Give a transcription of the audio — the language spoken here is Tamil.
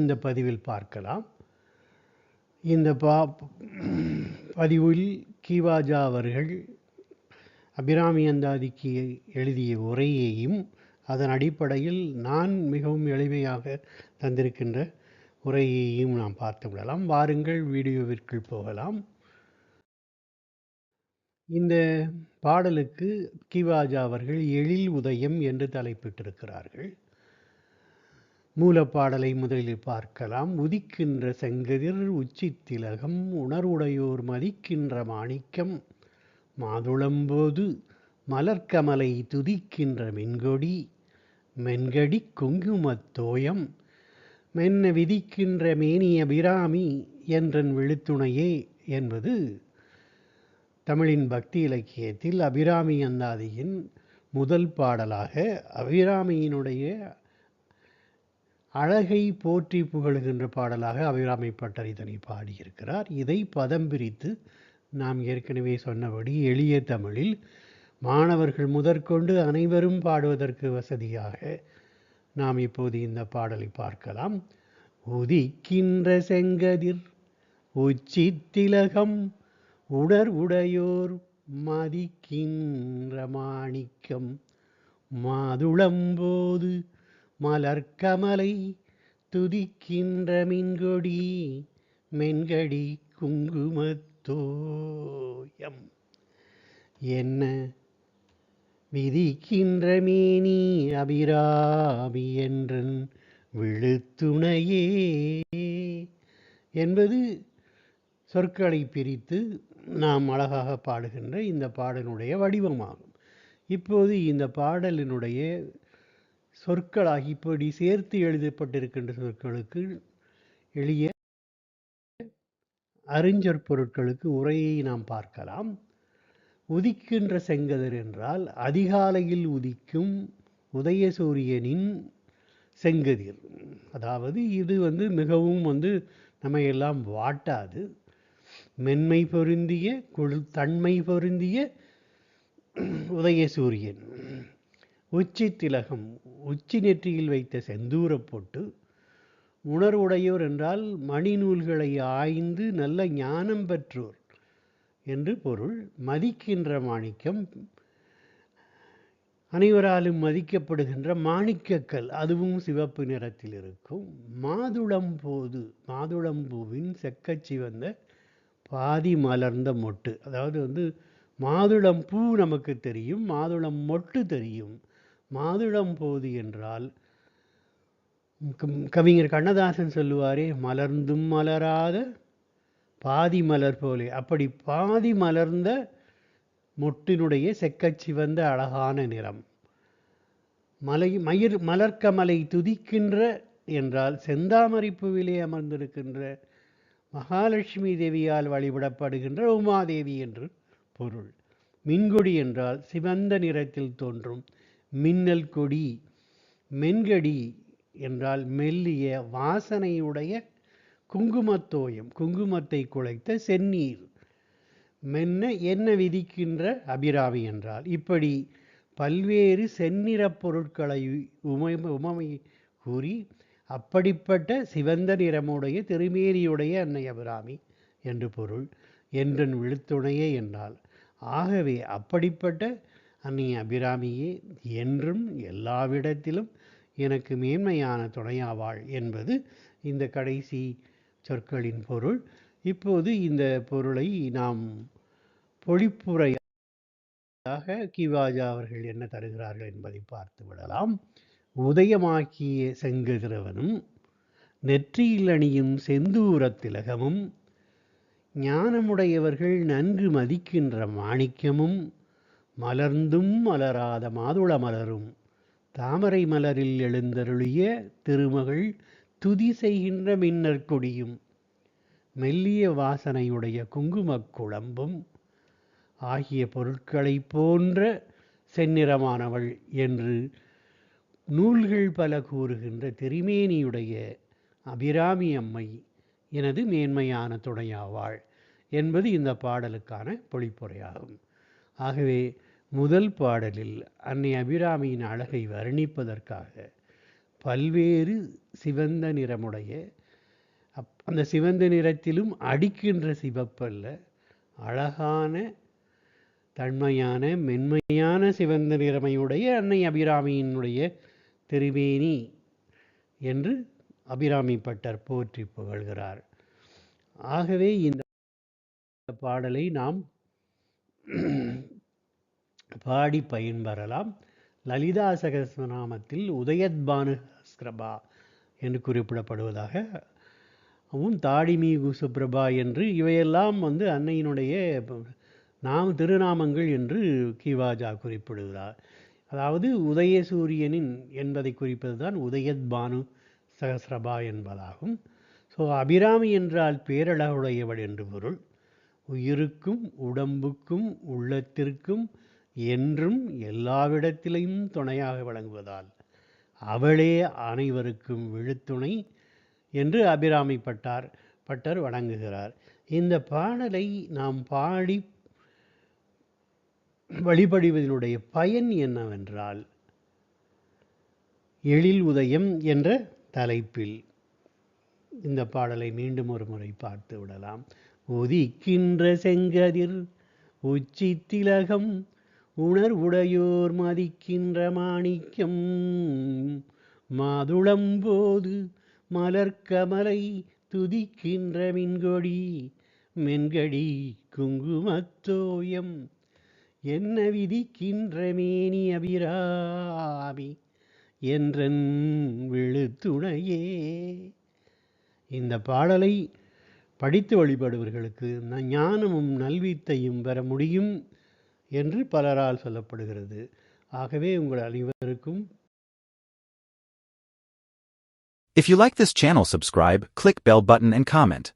இந்த பதிவில் பார்க்கலாம். இந்த பா பதிவில் கீவாஜா அவர்கள் அபிராமி அந்தாதிக்கு எழுதிய உரையையும் அதன் அடிப்படையில் நான் மிகவும் எளிமையாக தந்திருக்கின்ற உரையையும் நாம் பார்த்து விடலாம். வாருங்கள் வீடியோவிற்குள் போகலாம். இந்த பாடலுக்கு கிவாஜா அவர்கள் எழில் உதயம் என்று தலைப்பிட்டிருக்கிறார்கள். மூலப்பாடலை முதலில் பார்க்கலாம். உதிக்கின்ற செங்கதிர் உச்சி திலகம் உணர்வுடையோர் மதிக்கின்ற மாணிக்கம் மாதுளம்போது மலர்க்கமலை துதிக்கின்ற மென்கொடி மென்கடி குங்குமத்தோயம் மென்ன விதிக்கின்ற மேனிய பிராமி என்றன் விழுத்துணையே என்பது தமிழின் பக்தி இலக்கியத்தில் அபிராமி அந்தாதியின் முதல் பாடலாக அபிராமியினுடைய அழகை போற்றி புகழுகின்ற பாடலாக அபிராமி பட்டர் இதனை பாடியிருக்கிறார். இதை பதம் பிரித்து நாம் ஏற்கனவே சொன்னபடி எளிய தமிழில் மாணவர்கள் முதற்கொண்டு அனைவரும் பாடுவதற்கு வசதியாக நாம் இப்போது இந்த பாடலை பார்க்கலாம். உதிக்கின்ற செங்கதிர் உச்சி திலகம் உணர்வுடையோர் மதிக்கின்ற மாணிக்கம் மாதுளம்போது மலர்கமலை துதிக்கின்ற மின்கொடி மென்கடி குங்குமத்தோயம் என்ன விதிக்கின்ற மேனி அபிராமி என்றன் விழுத்துணையே. என்பது சொற்களை பிரித்து நாம் அழகாக பாடுகின்ற இந்த பாடலுடைய வடிவமாகும். இப்போது இந்த பாடலினுடைய சொற்களாக இப்படி சேர்த்து எழுதப்பட்டிருக்கின்ற சொற்களுக்கு எளிய அறிஞர் பொருட்களுக்கு உரையை நாம் பார்க்கலாம். உதிக்கின்ற செங்கதிர் என்றால் அதிகாலையில் உதிக்கும் உதயசூரியனின் செங்கதிர். அதாவது இது வந்து மிகவும் வந்து நம்ம எல்லாம் வாட்டாது. மென்மை பொருந்திய குழு தன்மை பொருந்திய உதயசூரியன். உச்சி திலகம் உச்சி நெற்றியில் வைத்த செந்தூர போட்டு உணர்வுடையோர் என்றால் மணி நூல்களை ஆய்ந்து நல்ல ஞானம் பெற்றோர் என்று பொருள். மதிக்கின்ற மாணிக்கம் அனைவராலும் மதிக்கப்படுகின்ற மாணிக்கக்கல் அதுவும் சிவப்பு நிறத்தில் இருக்கும். மாதுளம்போது மாதுளம்பூவின் செக்கச்சி வந்த பாதி மலர்ந்த மொட்டு. அதாவது வந்து மாதுளம் பூ நமக்கு தெரியும் மாதுளம் மொட்டு தெரியும். மாதுளம் போது என்றால் கவிஞர் கண்ணதாசன் சொல்லுவாரே மலர்ந்தும் மலராத பாதி மலர் போலே. அப்படி பாதி மலர்ந்த மொட்டினுடைய செக்கச்சிவந்த அழகான நிறம். மலை மயிர் மலர்க்கமலை துதிக்கின்ற என்றால் செந்தாமரை பூவிலே அமர்ந்திருக்கின்ற மகாலட்சுமி தேவியால் வழிபடப்படுகின்ற உமாதேவி என்று பொருள். மின்கொடி என்றால் சிவந்த நிறத்தில் தோன்றும் மின்னல் கொடி மென்கடி என்றால் மெல்லிய வாசனையுடைய குங்குமத்தோயம் குங்குமத்தை குலைத்த செந்நீர். மென்ன என்ன விதிக்கின்ற அபிராமி என்றால் இப்படி பல்வேறு செந்நிறப் பொருட்களை உமை உமமை கூறி அப்படிப்பட்ட சிவந்த நிறமுடைய திருமேனியுடைய அன்னை அபிராமி என்று பொருள். என்றன் விழுத்துணையே என்றால் ஆகவே அப்படிப்பட்ட அன்னை அபிராமியே என்றும் எல்லாவிடத்திலும் எனக்கு மேன்மையான துணையாவாள் என்பது இந்த கடைசி சொற்களின் பொருள். இப்போது இந்த பொருளை நாம் பொழிப்புரையாக கிவாஜா அவர்கள் என்ன தருகிறார்கள் என்பதை பார்த்து விடலாம். உதயமாக்கிய செங்கதிரவனும் நெற்றியில் அணியும் செந்தூர திலகமும் ஞானமுடையவர்கள் நன்கு மதிக்கின்ற மாணிக்கமும் மலர்ந்தும் மலராத மாதுள மலரும். தாமரை மலரில் எழுந்தருளிய திருமகள் துதி செய்கின்ற மின்னர் கொடியும். மெல்லிய வாசனையுடைய குங்குமக் குழம்பும் ஆகிய பொருட்களைப் போன்ற செந்நிறமானவள் என்று நூல்கள் பல கூறுகின்ற திருமேனியுடைய அபிராமி அம்மை எனது மேன்மையான துணையாவாள் என்பது இந்த பாடலுக்கான பொழிப்புரையாகும். ஆகவே முதல் பாடலில் அன்னை அபிராமியின் அழகை வர்ணிப்பதற்காக பல்வேறு சிவந்த நிறமுடைய அந்த சிவந்த நிறத்திலும் அடிக்கின்ற சிவப்பல்ல அழகான தன்மையான மென்மையான சிவந்த நிறமையுடைய அன்னை அபிராமியினுடைய திருவேணி என்று அபிராமி பட்டர் போற்றி புகழ்கிறார். ஆகவே இந்த பாடலை நாம் பாடி பயன்பெறலாம். லலிதா சகசநாமத்தில் உதயத்பானு ஸ்கிரபா என்று குறிப்பிடப்படுவதாக வும் தாடிமீகு சுப்ரபா என்று இவையெல்லாம் வந்து அன்னையினுடைய நாம் திருநாமங்கள் என்று கிவாஜா குறிப்பிடுகிறார். அதாவது உதய சூரியனின் என்பதை குறிப்பது தான் உதயத்பானு சகசிரபா என்பதாகும். ஸோ அபிராமி என்றால் பேரழகுடையவள் என்று பொருள். உயிருக்கும் உடம்புக்கும் உள்ளத்திற்கும் என்றும் எல்லாவிடத்திலையும் துணையாக விளங்குவதால் அவளே அனைவருக்கும் விழுத்துணை என்று அபிராமிப்பட்டார் பட்டர் வணங்குகிறார். இந்த பாடலை நாம் பாடி வழிபடுவதனுடைய பயன் என்னவென்றால் எழில் உதயம் என்ற தலைப்பில் இந்த பாடலை மீண்டும் ஒரு முறை பார்த்து விடலாம். உதிக்கின்ற செங்கதிர் உச்சி திலகம் உணர்வுடையோர் மதிக்கின்ற மாணிக்கம். மாதுளம்போது மலர்க்கமலை துதிக்கின்ற மின்கொடி மென்கடி குங்குமத்தோயம் என்ன விதிக்கின்ற மேனி அபிராமி என்றன் விழுத்துணையே. இந்த பாடலை படித்து வழிபடுவர்களுக்கு ஞானமும் நல்வீத்தையும் பெற முடியும் என்று பலரால் சொல்லப்படுகிறது ஆகவே உங்கள் அனைவருக்கும் If you like this channel subscribe, click bell button and comment.